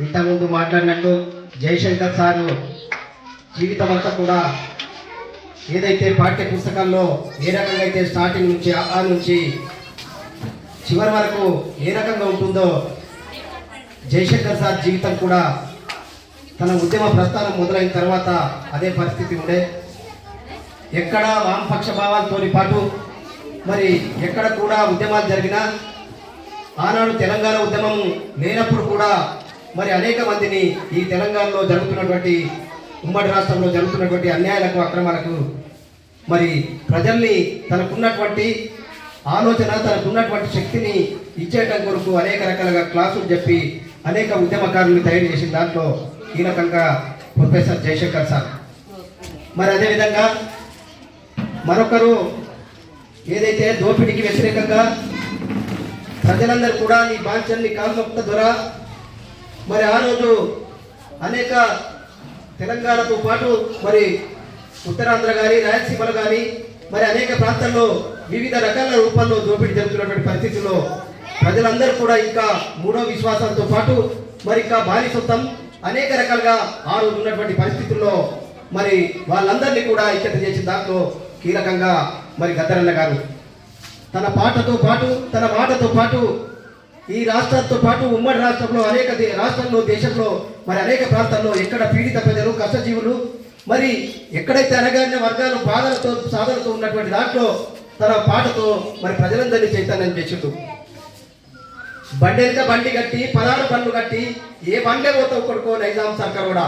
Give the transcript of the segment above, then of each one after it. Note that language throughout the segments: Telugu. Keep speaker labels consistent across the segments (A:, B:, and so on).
A: ఇంతకుముందు మాట్లాడినట్టు జయశంకర్ సారు జీవితం అంతా కూడా ఏదైతే పాఠ్య పుస్తకాల్లో ఏ రకంగా అయితే స్టార్టింగ్ నుంచి ఆ నుంచి చివరి వరకు ఏ రకంగా ఉంటుందో జయశంకర్ సార్ జీవితం కూడా తన ఉద్యమ ప్రస్థానం మొదలైన తర్వాత అదే పరిస్థితి ఉండే. ఎక్కడ వామపక్ష భావాలతో పాటు మరి ఎక్కడ కూడా ఉద్యమాలు జరిగినా ఆనాడు తెలంగాణ ఉద్యమం లేనప్పుడు కూడా మరి అనేక మందిని ఈ తెలంగాణలో జరుగుతున్నటువంటి ఉమ్మడి రాష్ట్రంలో జరుగుతున్నటువంటి అన్యాయాలకు అక్రమాలకు మరి ప్రజల్ని తనకున్నటువంటి ఆలోచన తనకున్నటువంటి శక్తిని ఇచ్చేయటం కొరకు అనేక రకాలుగా క్లాసులు చెప్పి అనేక ఉద్యమకారులను తయారు చేసిన దాంట్లో కీలకంగా ప్రొఫెసర్ జయశంకర్ సార్. మరి అదేవిధంగా మరొకరు ఏదైతే దోపిడీకి వ్యతిరేకంగా ప్రజలందరూ కూడా ఈ బాంఛన్ని కాల్మొక్త ద్వారా మరి ఆ రోజు అనేక తెలంగాణతో పాటు మరి ఉత్తరాంధ్ర కానీ రాయలసీమలు కానీ మరి అనేక ప్రాంతాల్లో వివిధ రకాల రూపంలో దోపిడీ జరుగుతున్నటువంటి పరిస్థితుల్లో ప్రజలందరూ కూడా ఇంకా మూడో విశ్వాసంతో పాటు మరి ఇంకా బానిసత్వం అనేక రకాలుగా ఆ రోజు ఉన్నటువంటి పరిస్థితుల్లో మరి వాళ్ళందరినీ కూడా ఐక్యత చేసిన దాంట్లో కీలకంగా మరి గద్దరన్న గారు తన పాటతో పాటు తన మాటతో పాటు ఈ రాష్ట్రంతో పాటు ఉమ్మడి రాష్ట్రంలో అనేక రాష్ట్రంలో దేశంలో మరి అనేక ప్రాంతాల్లో ఎక్కడ పీడిత ప్రజలు కష్టజీవులు మరి ఎక్కడైతే అనగానే వర్గాలు బాధలతో సాధనతో ఉన్నటువంటి దాంట్లో తన పాటతో మరి ప్రజలందరినీ చైతన్యం చేసిండు. బండెనక బండి కట్టి పదహారు బండ్లు కట్టి ఏ బండే పోతావు కొడుకో నైజాం సర్కార్ కూడా.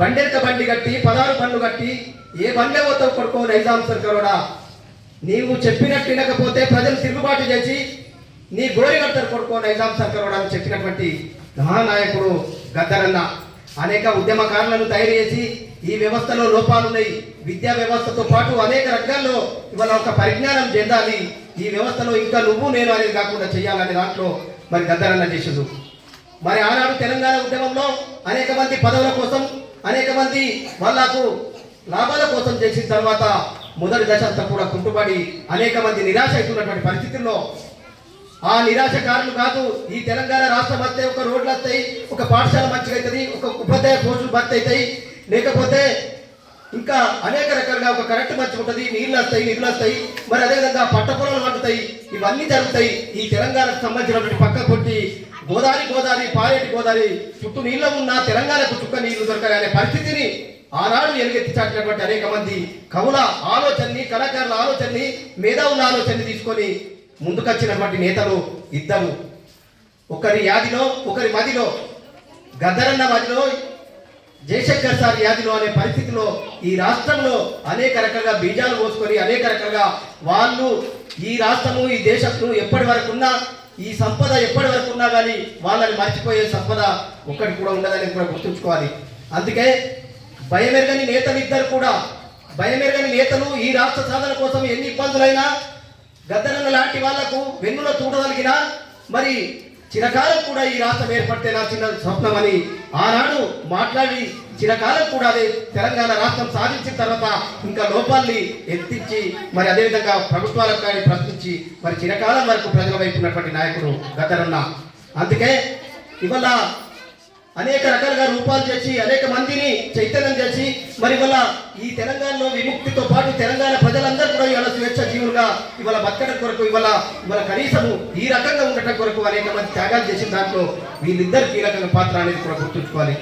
A: బండెనక బండి కట్టి పదహారు బండ్లు కట్టి ఏ బండే పోతావు కొడుకో నైజాం సర్కార్ కూడా. నీవు చెప్పినట్టు వినకపోతే ప్రజలు తిరుగుబాటు చేసి నీ గోరిగట్టరు కొడుకు నైజాం సర్కార్ చెప్పినటువంటి మహానాయకుడు గద్దరన్న. అనేక ఉద్యమకారులను తయారు చేసి ఈ వ్యవస్థలో లోపాలున్నాయి. విద్యా వ్యవస్థతో పాటు అనేక రంగాల్లో ఇవాళ ఒక పరిజ్ఞానం చెందాలి. ఈ వ్యవస్థలో ఇంకా నువ్వు నేను అనేది కాకుండా చేయాలనే దాంట్లో మరి గద్దరన్న చేసిండు. మరి ఆనాడు తెలంగాణ ఉద్యమంలో అనేక మంది పదవుల కోసం అనేక మంది వాళ్ళకు లాభాల కోసం చేసిన తర్వాత మొదటి దశ అంతా కూడా కుంటుబడి అనేక మంది నిరాశ అవుతున్నటువంటి పరిస్థితుల్లో ఆ నిరాశకారులు కాదు ఈ తెలంగాణ రాష్ట్రం వస్తే ఒక రోడ్లు వస్తాయి ఒక పాఠశాల మంచిగా అవుతుంది ఒక ఉపాధ్యాయ పోస్టులు భర్తీ అవుతాయి లేకపోతే ఇంకా అనేక రకాలుగా ఒక కరెంట్ మంచి ఉంటుంది నీళ్ళు వస్తాయి నిధులు వస్తాయి మరి అదేవిధంగా పట్ట పొలాలు పండుతాయి ఇవన్నీ జరుగుతాయి. ఈ తెలంగాణకు సంబంధించినటువంటి పక్క కొట్టి గోదావరి గోదావరి పారేటి గోదావరి చుట్టూ నీళ్ళ ఉన్న తెలంగాణకు చుక్క నీళ్ళు దొరకాలి అనే పరిస్థితిని ఆనాడు ఎలుగెత్తి చాటినటువంటి అనేక మంది కవుల ఆలోచనని కళాకారుల ఆలోచనని మేధావుల ఆలోచనని తీసుకొని ముందుకొచ్చినటువంటి నేతలు ఇద్దరు. ఒకరి యాదిలో ఒకరి మదిలో గద్దరన్న మదిలో జయశంకర్ సార్ యాదిలో అనే పరిస్థితిలో ఈ రాష్ట్రంలో అనేక రకాలుగా బీజాలు పోసుకొని అనేక రకాలుగా వాళ్ళు ఈ రాష్ట్రము ఈ దేశము ఎప్పటి వరకు ఉన్నా ఈ సంపద ఎప్పటి వరకు ఉన్నా కానీ వాళ్ళని మర్చిపోయే సంపద ఒక్కటి కూడా ఉండదని కూడా గుర్తుంచుకోవాలి. అందుకే భయమెరగని నేతలు ఇద్దరు కూడా భయమెరగని నేతలు ఈ రాష్ట్ర సాధన కోసం ఎన్ని ఇబ్బందులైనా గద్దనన్న లాంటి వాళ్ళకు వెన్నులో చూడగలిగిన మరి చిరకాలం కూడా ఈ రాష్ట్రం ఏర్పడితే నా చిన్న స్వప్నం అని ఆనాడు మాట్లాడి చిరకాలం కూడా అదే తెలంగాణ రాష్ట్రం సాధించిన తర్వాత ఇంకా లోపాల్ని ఎత్తించి మరి అదేవిధంగా ప్రభుత్వాలకు కానీ ప్రశ్నించి మరి చిరకాలం వరకు ప్రజల వైపు ఉన్నటువంటి నాయకుడు గద్దరన్న అందుకే ఇవాళ అనేక రకాలుగా రూపాలు చేసి అనేక మందిని చైతన్యం చేసి మరి ఇవాళ ఈ తెలంగాణలో విముక్తితో పాటు తెలంగాణ ప్రజలందరూ కూడా ఇవాళ స్వేచ్ఛ జీవులుగా ఇవాళ బతకడం కొరకు ఇవాళ ఇవాళ కనీసము ఈ రకంగా ఉండటం కొరకు అనేక మంది త్యాగాలు చేసిన దాంట్లో వీళ్ళిద్దరు కీలకంగా పాత్ర అనేది కూడా గుర్తుంచుకోవాలి.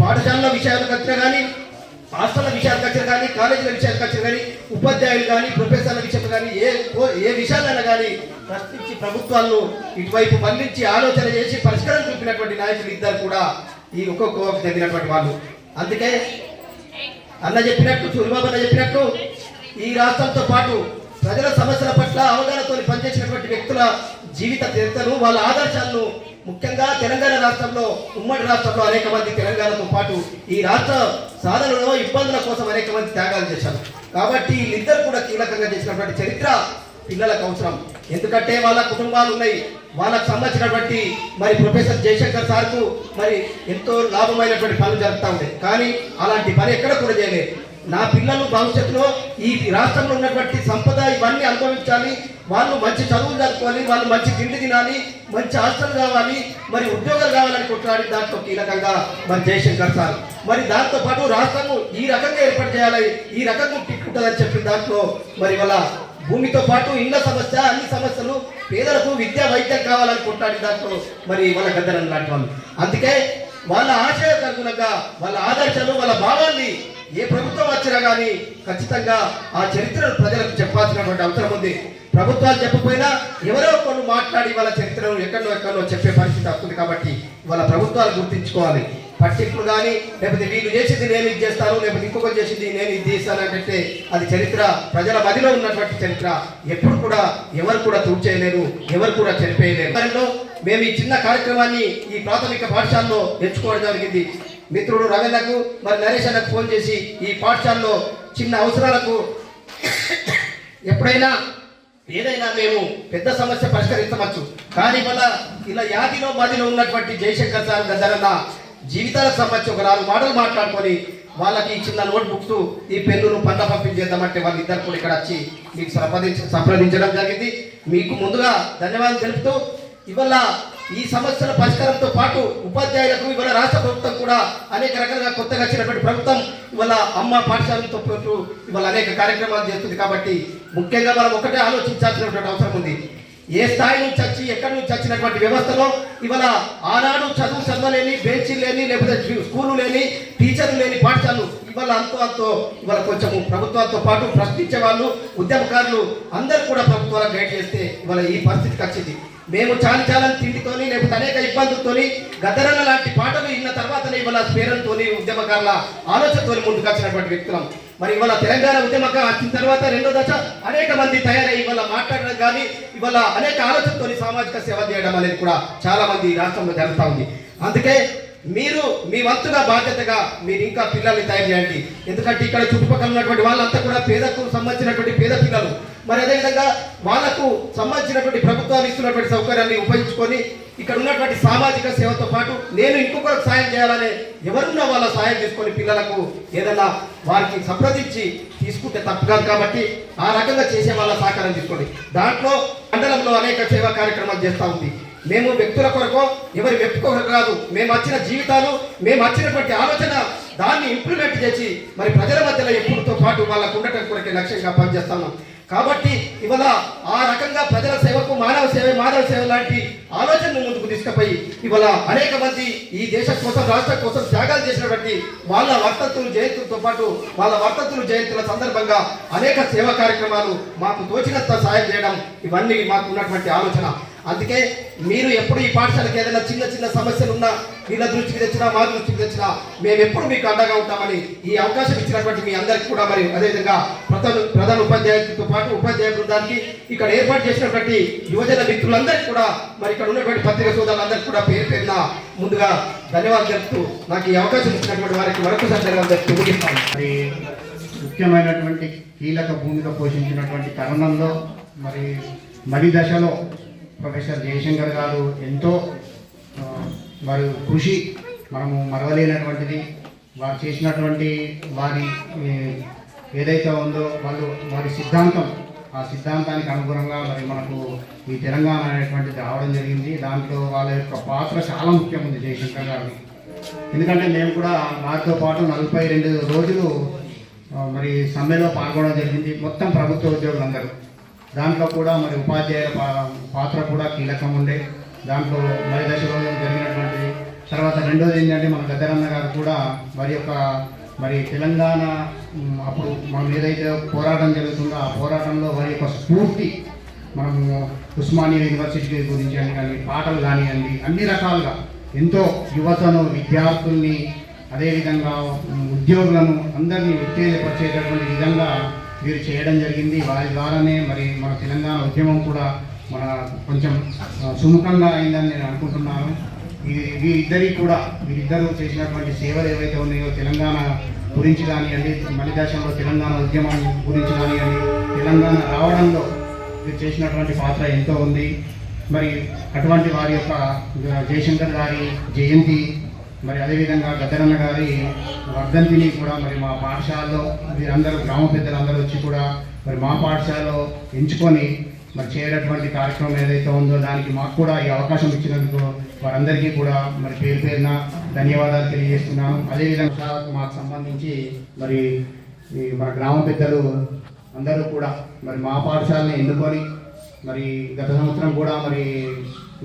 A: పాఠశాలలో విషయాలకు వచ్చినా కానీ హాస్టల్ విషయాలకు వచ్చిన కానీ కాలేజీల విషయాలకు వచ్చిన కానీ ఉపాధ్యాయులు కానీ ప్రొఫెసర్ల విషయంలో కానీ ఏ ఓ- ఏ విషయాలైనా కానీ ప్రశ్నించి ప్రభుత్వాలను ఇటువైపు మళ్ళించి ఆలోచన చేసి పరిష్కారం చూపినటువంటి నాయకులు ఇద్దరు కూడా ఈ ఒక్కొక్క చెందినటువంటి వాళ్ళు. అందుకే అన్న చెప్పినట్టు సూర్యబాబు అన్న చెప్పినట్టు ఈ రాష్ట్రంతో పాటు ప్రజల సమస్యల పట్ల అవగాహనతో పనిచేసినటువంటి వ్యక్తుల జీవిత చరిత్రను వాళ్ళ ఆదర్శాలను ముఖ్యంగా తెలంగాణ రాష్ట్రంలో ఉమ్మడి రాష్ట్రంలో అనేక మంది తెలంగాణతో పాటు ఈ రాష్ట్ర సాధనలో ఇబ్బందుల కోసం అనేక మంది త్యాగాలు చేశారు. కాబట్టి వీళ్ళిద్దరు కూడా కీలకంగా చేసినటువంటి చరిత్ర పిల్లలకు అవసరం. ఎందుకంటే వాళ్ళ కుటుంబాలు ఉన్నాయి. వాళ్ళకు సంబంధించినటువంటి మరి ప్రొఫెసర్ జయశంకర్ సార్కు మరి ఎంతో లాభమైనటువంటి పనులు జరుగుతూ ఉంటాయి కానీ అలాంటి పని ఎక్కడ కూడా చేయలేదు. నా పిల్లలు భవిష్యత్తులో ఈ రాష్ట్రంలో ఉన్నటువంటి సంపద ఇవన్నీ అనుభవించాలి. వాళ్ళు మంచి చదువులు చదువుకోవాలి వాళ్ళు మంచి తిండి తినాలి మంచి హాస్టల్ కావాలి మరి ఉద్యోగాలు కావాలని కొట్లాడి దాంట్లో కీలకంగా మరి జయశంకర్ సార్. మరి దాంతో పాటు రాష్ట్రము ఈ రకంగా ఏర్పాటు చేయాలి ఈ రకంగా ఉంటుందని చెప్పిన దాంట్లో మరి వాళ్ళ భూమితో పాటు ఇళ్ళ సమస్య అన్ని సమస్యలు పేదలకు విద్యా వైద్యం కావాలని కొట్లాడి దాంట్లో మరి వాళ్ళ గద్దరం లాంటి వాళ్ళు. అందుకే వాళ్ళ ఆశయ అనుగుణంగా వాళ్ళ ఆదర్శాలు వాళ్ళ భావాన్ని ఏ ప్రభుత్వం వచ్చినా కానీ ఖచ్చితంగా ఆ చరిత్రను ప్రజలకు చెప్పాల్సినటువంటి అవసరం ఉంది. ప్రభుత్వాలు చెప్పకపోయినా ఎవరో కొన్ని మాట్లాడి వాళ్ళ చరిత్రను ఎక్కడో ఎక్కడో చెప్పే పరిస్థితి వస్తుంది కాబట్టి వాళ్ళ ప్రభుత్వాలు గుర్తించుకోవాలి. పట్టింపులు కానీ లేకపోతే వీళ్ళు చేసింది నేను ఇది చేస్తాను లేకపోతే ఇంకొకరు చేసింది నేను ఇది చేస్తాను అంటే అది చరిత్ర ప్రజల మదిలో ఉన్నటువంటి చరిత్ర ఎప్పుడు కూడా ఎవరు కూడా తూర్చేయలేరు ఎవరు కూడా చనిపోయలేరు దానిలో మేము ఈ చిన్న కార్యక్రమాన్ని ఈ ప్రాథమిక పాఠశాలలో ఎంచుకోవడం జరిగింది. మిత్రుడు రవీంద్రకు మరి నరేష్ అన్నకు ఫోన్ చేసి ఈ పాఠశాలలో చిన్న అవసరాలకు ఎప్పుడైనా ఏదైనా మేము పెద్ద సమస్య పరిష్కరించవచ్చు. కానీ వల్ల ఇలా యాదిలో మదిలో ఉన్నటువంటి జయశంకర్ సార్ గద్దరన్న జీవితాలకు సంబంధించి ఒక నాలుగు మాటలు మాట్లాడుకొని వాళ్ళకి చిన్న నోట్ బుక్స్ ఈ పెన్నును పంట పంపించేద్దామంటే వాళ్ళు ఇద్దరు కూడా ఇక్కడ వచ్చి మీకు సంప్రదించ సంప్రదించడం జరిగింది. మీకు ముందుగా ధన్యవాదాలు తెలుపుతూ ఇవాళ ఈ సమస్యల పరిష్కారంతో పాటు ఉపాధ్యాయులకు ఇవాళ రాష్ట్ర ప్రభుత్వం కూడా అనేక రకాలుగా కొత్తగా వచ్చినటువంటి ప్రభుత్వం ఇవాళ అమ్మ పాఠశాలతో పాటు ఇవాళ అనేక కార్యక్రమాలు చేస్తుంది కాబట్టి ముఖ్యంగా మనం ఒకటే ఆలోచించాల్సినటువంటి అవసరం ఉంది. ఏ స్థాయి నుంచి వచ్చి ఎక్కడి నుంచి వచ్చినటువంటి వ్యవస్థలో ఇవాళ ఆనాడు చదువు చదవలేని బెంచీలు లేని లేకపోతే స్కూలు లేని టీచర్లు లేని పాఠశాలలు ఇవాళ అంతో అంతో ఇవాళ కొంచెం ప్రభుత్వాలతో పాటు ప్రశ్నించే వాళ్ళు ఉద్యమకారులు అందరూ కూడా ప్రభుత్వాలకు గైడ్ చేస్తే ఇవాళ ఈ పరిస్థితికి వచ్చింది. మేము చాలా చాలా తిండితోని లేకపోతే అనేక ఇబ్బందులతోని గదరన్న లాంటి పాటలు విన్న తర్వాతనే ఇవాళ స్ఫేరంతోని ఉద్యమకారుల ఆలోచనతోని ముందుకు వచ్చినటువంటి వ్యక్తులం. మరి ఇవాళ తెలంగాణ ఉద్యమక వచ్చిన తర్వాత రెండో దశ అనేక మంది తయారై ఇవాళ మాట్లాడడం కానీ ఇవాళ అనేక ఆలోచనతోని సామాజిక సేవ చేయడం అనేది కూడా చాలా మంది రాష్ట్రంలో జరుగుతూ ఉంది. అందుకే మీరు మీ వంతుగా బాధ్యతగా మీరు ఇంకా పిల్లల్ని తయారు చేయండి. ఎందుకంటే ఇక్కడ చుట్టుపక్కల ఉన్నటువంటి వాళ్ళంతా కూడా పేదకు సంబంధించినటువంటి పేద పిల్లలు. మరి అదేవిధంగా వాళ్ళకు సంబంధించినటువంటి ప్రభుత్వాలు ఇస్తున్నటువంటి సౌకర్యాన్ని ఉపయోగించుకొని ఇక్కడ ఉన్నటువంటి సామాజిక సేవతో పాటు నేను ఇంకొకరికి సాయం చేయాలనే ఎవరున్నా వాళ్ళ సాయం తీసుకొని పిల్లలకు ఏదైనా వారికి సంప్రదించి తీసుకుంటే తప్పు కాదు కాబట్టి ఆ రకంగా చేసే వాళ్ళ సహకారం తీసుకోండి. దాంట్లో మండలంలో అనేక సేవా కార్యక్రమాలు చేస్తూ ఉంది. మేము వ్యక్తుల కొరకు ఎవరి వ్యక్తి కొరకు కాదు. మేము వచ్చిన జీవితాలు మేము వచ్చినటువంటి ఆలోచన దాన్ని ఇంప్లిమెంట్ చేసి మరి ప్రజల మధ్యలో ఎప్పుడుతో పాటు వాళ్ళకు ఉండటం కొరకే లక్ష్యంగా పనిచేస్తాము కాబట్టి ఇవాళ ఆ రకంగా ప్రజల సేవకు మానవ సేవ మానవ సేవ లాంటి ఆలోచనను ముందుకు తీసుకుపోయి ఇవాళ అనేక మంది ఈ దేశం కోసం రాష్ట్రం కోసం త్యాగాలు చేసినటువంటి వాళ్ళ వర్తతులు జయంతులతో పాటు వాళ్ళ వర్తతులు జయంతుల సందర్భంగా అనేక సేవా కార్యక్రమాలు మాకు తోచినంత సాయం చేయడం ఇవన్నీ మాకు ఉన్నటువంటి ఆలోచన. అందుకే మీరు ఎప్పుడు ఈ పాఠశాలకు ఏదైనా చిన్న చిన్న సమస్యలు ఉన్నా వీళ్ళ దృష్టికి తెచ్చినా మా దృష్టికి తెచ్చినా మేము ఎప్పుడు మీకు అండగా ఉంటామని ఈ అవకాశం ఇచ్చినటువంటి మీ అందరికీ కూడా మరి అదేవిధంగా ప్రధాన ప్రధాన ఉపాధ్యాయులతో పాటు ఉపాధ్యాయ బృందానికి ఇక్కడ ఏర్పాటు చేసినటువంటి యువజన మిత్రులందరికీ కూడా మరి ఇక్కడ ఉన్నటువంటి పత్రిక సోదరులందరికీ కూడా పేరు పేరున ముందుగా ధన్యవాదాలు చెప్తూ నాకు ఈ అవకాశం ఇచ్చినటువంటి వారికి మరొకసారి ధన్యవాదాలు ముగిస్తాను.
B: మరి ముఖ్యమైనటువంటి కీలక భూమిక పోషించినటువంటి తరుణంలో మరి మరి దశలో ప్రొఫెసర్ జయశంకర్ గారు ఎంతో వారు కృషి మనము మరవలేనటువంటిది. వారు చేసినటువంటి వారి ఏదైతే ఉందో వాళ్ళు వారి సిద్ధాంతం ఆ సిద్ధాంతానికి అనుగుణంగా మరి మనకు ఈ తెలంగాణ అనేటువంటిది రావడం జరిగింది. దాంట్లో వాళ్ళ యొక్క పాత్ర చాలా ముఖ్యం ఉంది జయశంకర్ గారు. ఎందుకంటే మేము కూడా వారితో పాటు నలభై రెండు రోజులు మరి సమ్మెలో పాల్గొనడం జరిగింది. మొత్తం ప్రభుత్వ ఉద్యోగులందరూ. దాంట్లో కూడా మరి ఉపాధ్యాయుల పాత్ర కూడా కీలకం ఉండే దాంట్లో మరి దశలో జరిగినటువంటి తర్వాత రెండోది ఏంటంటే మన గద్దరన్న గారు కూడా వారి యొక్క మరి తెలంగాణ అప్పుడు మనం ఏదైతే పోరాటం జరుగుతుందో ఆ పోరాటంలో వారి యొక్క స్ఫూర్తి మనము ఉస్మానియా యూనివర్సిటీ గురించి అని కానీ పాటలు కానివ్వండి అన్ని రకాలుగా ఎంతో యువతను విద్యార్థుల్ని అదేవిధంగా ఉద్యోగులను అందరినీ ఉత్తేజపరిచేటటువంటి విధంగా వీరు చేయడం జరిగింది. వారి ద్వారానే మరి మన తెలంగాణ ఉద్యమం కూడా మన కొంచెం సుముఖంగా అయిందని నేను అనుకుంటున్నాను. వీరిద్దరి కూడా వీరిద్దరూ చేసినటువంటి సేవలు ఏవైతే ఉన్నాయో తెలంగాణ గురించి కానివ్వండి మలిదేశంలో తెలంగాణ ఉద్యమం గురించి కానివ్వండి తెలంగాణ రావడంలో మీరు చేసినటువంటి పాత్ర ఎంతో ఉంది. మరి అటువంటి వారి యొక్క జయశంకర్ గారి జయంతి మరి అదేవిధంగా గద్దరన్న గారి వర్ధంతిని కూడా మరి మా పాఠశాలలో వీరందరూ గ్రామ పెద్దలందరూ వచ్చి కూడా మరి మా పాఠశాలలో ఎంచుకొని మరి చేయనటువంటి కార్యక్రమం ఏదైతే ఉందో దానికి మాకు కూడా ఈ అవకాశం ఇచ్చినందుకు వారందరికీ కూడా మరి పేరు పేరున ధన్యవాదాలు తెలియజేస్తున్నాను. అదేవిధంగా మాకు సంబంధించి మరి ఈ మన గ్రామ పెద్దలు అందరూ కూడా మరి మా పాఠశాలని ఎన్నుకొని మరి గత సంవత్సరం కూడా మరి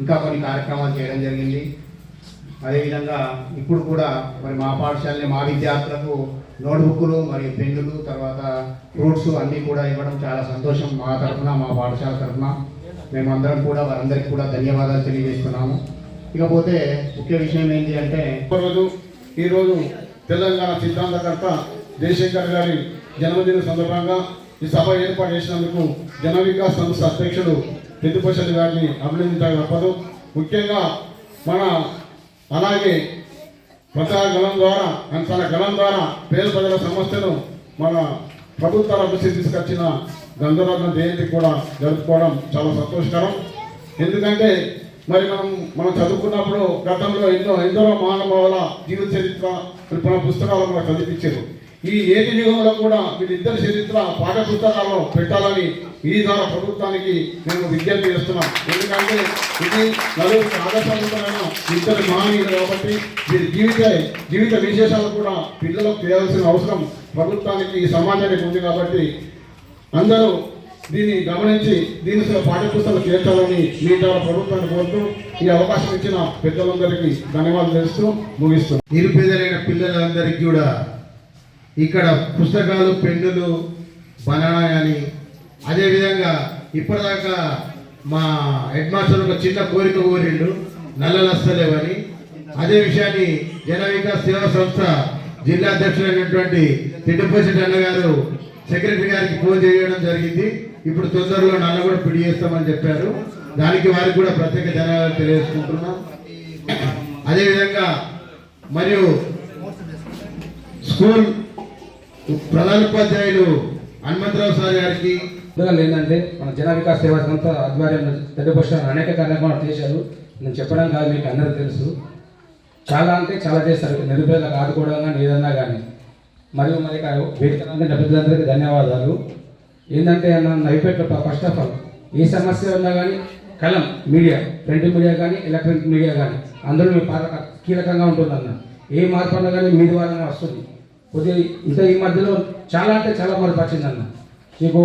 B: ఇంకా కొన్ని కార్యక్రమాలు చేయడం జరిగింది. అదేవిధంగా ఇప్పుడు కూడా మరి మా పాఠశాలని మా విద్యార్థులకు నోట్బుక్లు మరియు పెన్నులు తర్వాత ఫ్రూట్స్ అన్నీ కూడా ఇవ్వడం చాలా సంతోషం మా తరఫున మా పాఠశాల తరఫున. మేమందరం కూడా వారందరికీ కూడా ధన్యవాదాలు తెలియజేస్తున్నాము. ఇకపోతే ముఖ్య విషయం ఏంటి అంటే
C: ఒకరోజు ఈరోజు తెలంగాణ సిద్ధాంతకర్త జయశంకర్ గారి జన్మదిన సందర్భంగా ఈ సభ ఏర్పాటు చేసినందుకు జన వికాస్ సంస్థ అధ్యక్షుడు పెద్దిపశెట్టి గారిని అభినందించాలి తప్పదు ముఖ్యంగా మన అలాగే ప్రచార గలం ద్వారా అంశాల గలం ద్వారా పేద ప్రజల సమస్యను మన ప్రభుత్వ అభివృద్ధి తీసుకొచ్చిన గంధరత్న జయంతి కూడా జరుపుకోవడం చాలా సంతోషకరం. ఎందుకంటే మరి మనం మనం చదువుకున్నప్పుడు గతంలో ఎన్నో ఎందరో మహానుభావుల జీవిత చరిత్ర పుస్తకాలు మనకు చదివించారు. ఈ ఏటి యుగంలో కూడా వీళ్ళిద్దరి చరిత్ర పాఠపుస్తకాల్లో పెట్టాలని ఈ ద్వారా ప్రభుత్వానికి మేము విజ్ఞప్తి చేస్తున్నాం. ఎందుకంటే ఇది నలుగురికి ఆదర్శవంతమైన ఇద్దరు మహనీయులు కాబట్టి వీరి జీవిత జీవిత విశేషాలు కూడా పిల్లలకు చేయాల్సిన అవసరం ప్రభుత్వానికి ఈ సమాజానికి ఉంది కాబట్టి అందరూ దీన్ని గమనించి దీని పాఠ్యపుస్తకాలు చేర్చాలని మీ ద్వారా ప్రభుత్వాన్ని కోరుతూ ఈ అవకాశం ఇచ్చిన పెద్దలందరికీ ధన్యవాదాలు తెలుస్తూ ముగిస్తున్నాం
D: నిరుపేదలైన పిల్లలందరికీ కూడా ఇక్కడ పుస్తకాలు పెన్నులు బనానా కానీ అదేవిధంగా ఇప్పటిదాకా మా హెడ్ మాస్టర్ ఒక చిన్న కోరిక కోరిండు నల్లలు వస్తలేవని అదే విషయాన్ని జన వికాస్ సేవా సంస్థ జిల్లా అధ్యక్షుడైనటువంటి తిడ్డపల్లి అన్న గారు సెక్రటరీ గారికి ఫోన్ చేయడం జరిగింది. ఇప్పుడు తొందరలో నల్ల కూడా పిడి చేస్తామని చెప్పారు. దానికి వారికి కూడా ప్రత్యేక ధన్యవాదాలు తెలియజేసుకుంటున్నాం. అదేవిధంగా మరియు స్కూల్ ప్రధానోపాధ్యాయులు హనుమంతరావు సార్ గారికి.
E: లేదంటే ఏంటంటే మన జన వికాస్ సేవా సంస్థ ఆధ్వర్యంలో పెద్దపక్ష అనేక కార్యక్రమాలు చేశారు. నేను చెప్పడం కాదు మీకు అందరూ తెలుసు. చాలా అంటే చాలా చేస్తారు. నిరుపేదలకు ఆదుకోవడం కానీ ఏదన్నా కానీ. మరియు మరి ఇక్కడ వేదిక అందరికీ ధన్యవాదాలు. ఏంటంటే నన్ను అయిపోయేట ఫస్ట్ ఆఫ్ ఆల్ ఏ సమస్య ఉన్నా కానీ కలం మీడియా ప్రింట్ మీడియా కానీ ఎలక్ట్రానిక్ మీడియా కానీ అందులో మీ పాత్ర కీలకంగా ఉంటుందన్న. ఏ మార్పు అన్నా కానీ మీ ద్వారానే వస్తుంది. కొద్దిగా ఇంత ఈ మధ్యలో చాలా అంటే చాలా మార్పు అన్న మీకు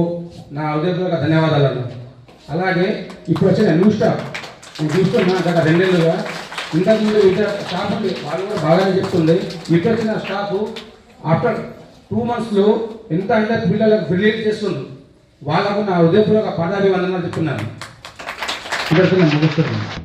E: నా ఉదయపూర్వక ధన్యవాదాలు అన్న అలాగే ఇప్పుడు వచ్చిన న్యూ స్టాఫ్ నేను చూస్తున్నా గత రెండేళ్ళుగా ఇంతకుముందు ఇతర స్టాఫ్ ఉంది వాళ్ళు కూడా బాగానే చెప్తుంది ఇప్పుడు వచ్చిన స్టాఫ్ ఆఫ్టర్ టూ మంత్స్లో ఎంత అంటే పిల్లలకు రిలీజ్ చేస్తుంది వాళ్ళకు నా ఉదయపూర్వక పదాభివందనాలు చెప్తున్నాను. ఇక్కడ ముగిస్తున్నాను.